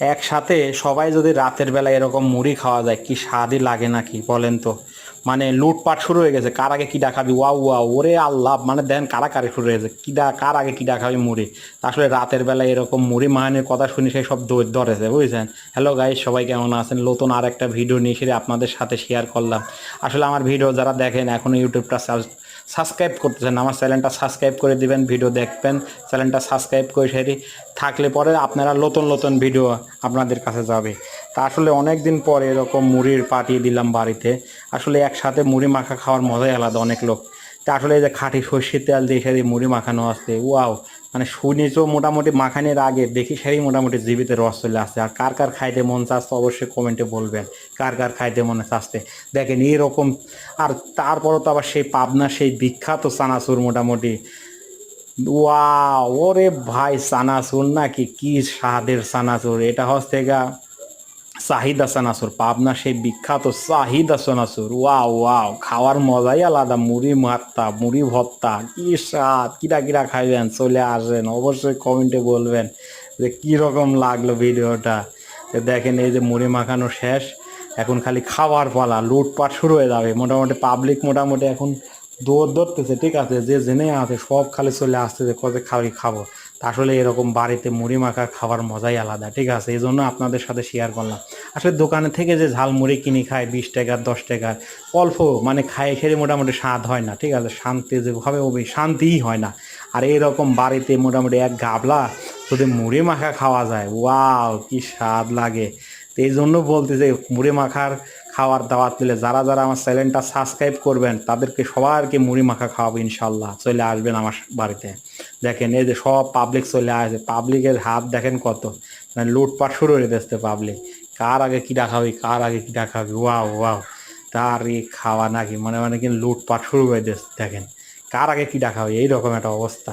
একসাথে সবাই যদি রাতের বেলা এরকম মুড়ি খাওয়া যায়, কি স্বাদই লাগে নাকি বলেন তো? মানে লুটপাট শুরু হয়ে গেছে, কার আগে কিডা খাবি? ওয়া ওয়া ওরে আল্লাহ মানে দেন কারাকারি শুরু হয়ে গেছে? কিডা কার আগে কিডা খাবি মুড়ি? আসলে রাতের বেলা এরকম মুড়ি মাহানের কথা শুনি সেই সব দৌড় ধরেছে, বুঝছেন? হ্যালো গাইজ সবাই কেমন আছেন? নতুন আর একটা ভিডিও নিয়ে এসে আপনাদের সাথে শেয়ার করলাম। আসলে আমার ভিডিও যারা দেখেন এখনও ইউটিউবটা সাবস্ক্রাইব করতেছেন, আমার চ্যানেলটা সাবস্ক্রাইব করে দিবেন, ভিডিও দেখবেন, চ্যানেলটা সাবস্ক্রাইব করে সেটি থাকলে পরে আপনারা নতুন নতুন ভিডিও আপনাদের কাছে যাবে। তা আসলে অনেক দিন পরে এরকম মুড়ির পাঠিয়ে দিলাম বাড়িতে, আসলে একসাথে মুড়ি মাখা খাওয়ার মজাই আলাদা অনেক লোক। তা আসলে এই যে খাঁটি সর্ষের তেল দিয়ে সেটি মুড়ি মাখানো আসছে ওয়াও! মানে শুনি তো মোটামুটি মাখানোর আগে দেখি সেই মোটামুটি জীবিত রস চলে আসছে, আর কার কার খাইতে মন চাচ্ছে অবশ্যই কমেন্টে বলবেন। কার কার খাইতে মনে চাচ্ছে। দেখেন এরকম আর তারপরও তো আবার সেই পাবনা, সেই বিখ্যাত চানাচুর মোটামুটি। ওয়া ওরে ভাই, চানাচুর নাকি? কি স্বাদের চানাচুর। এটা হচ্ছে গা চাহিদা চানাচুর, পাবনা সেই বিখ্যাত চাহিদা চানাচুর। ওয়াও ওয়াও, খাওয়ার মজাই আলাদা। মুড়ি মাত্তা, মুড়ি ভত্তা, কি স্বাদ, কিরা কিরা খাইবেন? চলে আসবেন, অবশ্যই কমেন্টে বলবেন যে কীরকম লাগল ভিডিওটা। দেখেন এই যে মুড়ি মাখানো শেষ এখন খালি খাওয়ার পালা, লুটপাট শুরু হয়ে যাবে। মোটামুটি পাবলিক মোটামুটি এখন দৌড় ধরতেছে, ঠিক আছে? যে জেনে আছে, সব খালি চলে আসতেছে কত খাবি। খাব আসলে এরকম বাড়িতে মুড়ি মাখা খাওয়ার মজাই আলাদা, ঠিক আছে? এই জন্য আপনাদের সাথে শেয়ার করলাম। আসলে দোকানে থেকে যে ঝাল মুড়ি কিনে খায়, বিশ টাকার দশ টাকার অল্প মানে খায় সেরে মোটামুটি স্বাদ হয় না, ঠিক আছে? শান্তি যেভাবে ওই শান্তিই হয় না। আর এরকম বাড়িতে মোটামুটি এক গাবলা যদি মুড়ি মাখা খাওয়া যায়, ওয়াও, কি স্বাদ লাগে। তো এই জন্য বলতে যে মুড়ি মাখার খাওয়ার দাওয়াত দিলে যারা যারা আমার চ্যানেলটা সাবস্ক্রাইব করবেন, তাদেরকে সবারকে মুড়ি মাখা খাওয়াবো ইনশাল্লাহ চলে আসবেন আমার বাড়িতে। দেখেন, এই যে সব পাবলিক চলে আসে। পাবলিকের হাত দেখেন কত। মানে লুটপাট শুরু হয়ে দিচ্ছে পাবলিক কার আগে কী খাবি কার আগে কী খাবি ওয়াও ওয়াও। তার এই খাওয়া নাকি? মানে মানে কিন্তু লুটপাট শুরু হয়ে দেখেন, কার আগে কী খাবি এইরকম একটা অবস্থা।